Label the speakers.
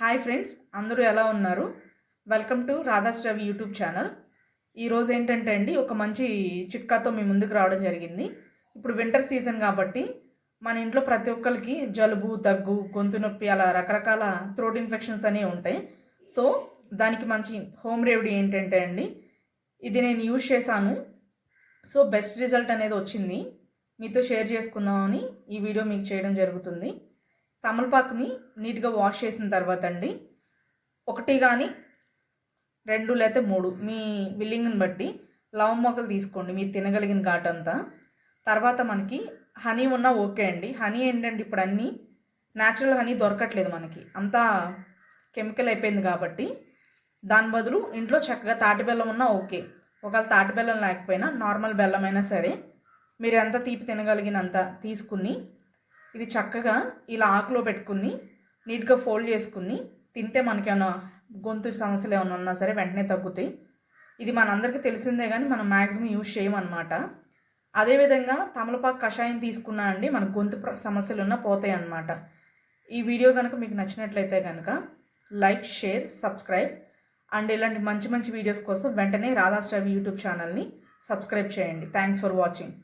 Speaker 1: Hi friends అందరూ ఎలా ఉన్నారు? Welcome to Radha's Ravi YouTube channel. ఈరోజు ఏంటంటే అండి ఒక మంచి చిట్కాతో మీ ముందుకు రావడం జరిగింది. ఇప్పుడు వింటర్ సీజన్ కాబట్టి మన ఇంట్లో ప్రతి ఒక్కరికి జలుబు దగ్గు గొంతు నొప్పి అలా రకరకాల థ్రోట్ ఇన్ఫెక్షన్స్ అనేవి ఉంటాయి. సో దానికి మంచి హోమ్ రెమెడీ ఏంటంటే అండి ఇది నేను యూజ్ చేశాను. సో బెస్ట్ రిజల్ట్ అనేది వచ్చింది. మీతో షేర్ చేసుకుందామని ఈ వీడియో మీకు చేయడం జరుగుతుంది. తమలపాకుని నీట్గా వాష్ చేసిన తర్వాత అండి ఒకటి కానీ రెండు లేకపోతే మూడు మీ బిల్లింగ్ని బట్టి లవం మొక్కలు తీసుకోండి మీరు తినగలిగిన ఘాట్ అంతా తర్వాత మనకి హనీ ఉన్నా ఓకే అండి. హనీ ఏంటంటే ఇప్పుడు అన్నీ న్యాచురల్ హనీ దొరకట్లేదు మనకి. అంతా కెమికల్ అయిపోయింది కాబట్టి దాని బదులు ఇంట్లో చక్కగా తాటి బెల్లం ఉన్నా ఓకే. ఒకవేళ తాటి బెల్లం లేకపోయినా నార్మల్ బెల్లం అయినా సరే మీరు ఎంత తీపి తినగలిగినంత తీసుకుని ఇది చక్కగా ఇలా ఆకులో పెట్టుకుని నీట్గా ఫోల్డ్ చేసుకుని తింటే మనకేమైనా గొంతు సమస్యలు ఏమైనా ఉన్నా సరే వెంటనే తగ్గుతాయి. ఇది మనందరికీ తెలిసిందే కానీ మనం మ్యాక్సిమం యూజ్ చేయమన్నమాట. అదేవిధంగా తమలపాకు కషాయం తీసుకున్నా అండి మన గొంతు సమస్యలు ఉన్నా పోతాయి అన్నమాట. ఈ వీడియో కనుక మీకు నచ్చినట్లయితే కనుక లైక్ షేర్ సబ్స్క్రైబ్ అండ్ ఇలాంటి మంచి మంచి వీడియోస్ కోసం వెంటనే రాధాస్టవి యూట్యూబ్ ఛానల్ని సబ్స్క్రైబ్ చేయండి. Thanks for watching.